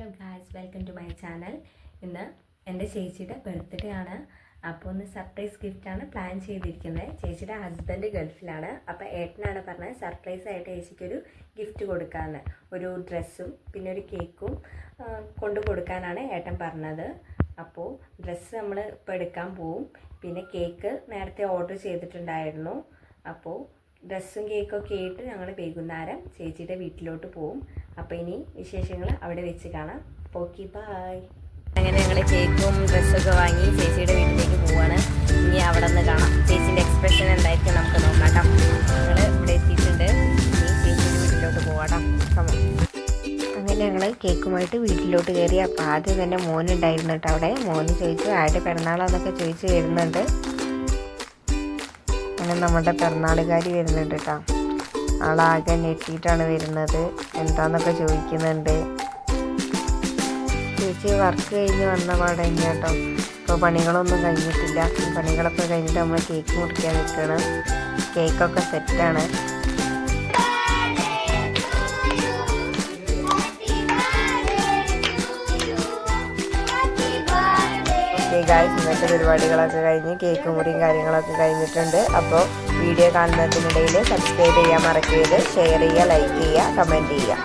Hello guys welcome to my channel ഇന്ന് എന്റെ ചേച്ചിയുടെ ബർത്ത്ഡേ ആണ്. അപ്പോൾ ഒന്ന് സർപ്രൈസ് ഗിഫ്റ്റാണ് പ്ലാൻ ചെയ്തിരിക്കുന്നത്. ചേച്ചിയുടെ ഹസ്ബൻഡ് ഗൾഫിലാണ്. അപ്പോൾ ഏട്ടനാണ് പറഞ്ഞത് സർപ്രൈസ് ആയിട്ട് ചേച്ചിക്കൊരു ഗിഫ്റ്റ് കൊടുക്കാമെന്ന് ഒരു ഡ്രസ്സും പിന്നെ ഒരു കേക്കും കൊണ്ടു കൊടുക്കാനാണ് ഏട്ടൻ പറഞ്ഞത്. അപ്പോൾ ഡ്രസ്സ് നമ്മൾ ഇപ്പോൾ എടുക്കാൻ പോവും. പിന്നെ കേക്ക് നേരത്തെ ഓർഡർ ചെയ്തിട്ടുണ്ടായിരുന്നു. അപ്പോൾ ഡ്രസ്സും കേക്കൊക്കെ ആയിട്ട് ഞങ്ങൾ വൈകുന്നേരം ചേച്ചിയുടെ വീട്ടിലോട്ട് പോവും. അപ്പോൾ ഇനി വിശേഷങ്ങൾ അവിടെ വെച്ച് കാണാം. ഓക്കെ ബായ് അങ്ങനെ ഞങ്ങൾ കേക്കും ഡ്രസ്സൊക്കെ വാങ്ങി ചേച്ചിയുടെ വീട്ടിലേക്ക് പോവാണ്. ഇനി അവിടെ നിന്ന് കാണാം. ചേച്ചിന്റെ എക്സ്പ്രഷൻ എന്തായിരിക്കും നമുക്ക് നോക്കാം ഞങ്ങൾ ഇവിടെ എത്തിയിട്ടുണ്ട്. ഇനി ചേച്ചിയുടെ വീട്ടിലോട്ട് പോവാട്ടോ. അങ്ങനെ ഞങ്ങൾ കേക്കുമായിട്ട് വീട്ടിലോട്ട് കയറി. അപ്പോൾ ആദ്യം തന്നെ മോനുണ്ടായിരുന്നു കേട്ടോ അവിടെ. മോന് ചോദിച്ചു ആരുടെ പിറന്നാളാന്നൊക്കെ ചോദിച്ചു വരുന്നുണ്ട്. അങ്ങനെ നമ്മുടെ പിറന്നാളുകാരി വരുന്നുണ്ട് കേട്ടോ ആളാകെ ഞെട്ടിയിട്ടാണ് വരുന്നത്. എന്താന്നൊക്കെ ചോദിക്കുന്നുണ്ട്. ചേച്ചി വർക്ക് കഴിഞ്ഞ് വന്ന പാടെ കേട്ടോ. ഇപ്പോൾ പണികളൊന്നും കഴിഞ്ഞിട്ടില്ല. പണികളൊക്കെ കഴിഞ്ഞിട്ട് നമ്മൾ കേക്ക് മുറിക്കാൻ നിൽക്കണം കേക്കൊക്കെ സെറ്റാണ് ഗായ്സ് ഇന്നത്തെ പരിപാടികളൊക്കെ കഴിഞ്ഞ് കേക്ക് മുറിയും കാര്യങ്ങളൊക്കെ കഴിഞ്ഞിട്ടുണ്ട്. അപ്പോൾ വീഡിയോ കാണുന്നതിനിടയിൽ സബ്സ്ക്രൈബ് ചെയ്യാൻ മറക്കരുത്. ഷെയർ ചെയ്യുക ലൈക്ക് ചെയ്യുക കമന്റ് ചെയ്യുക.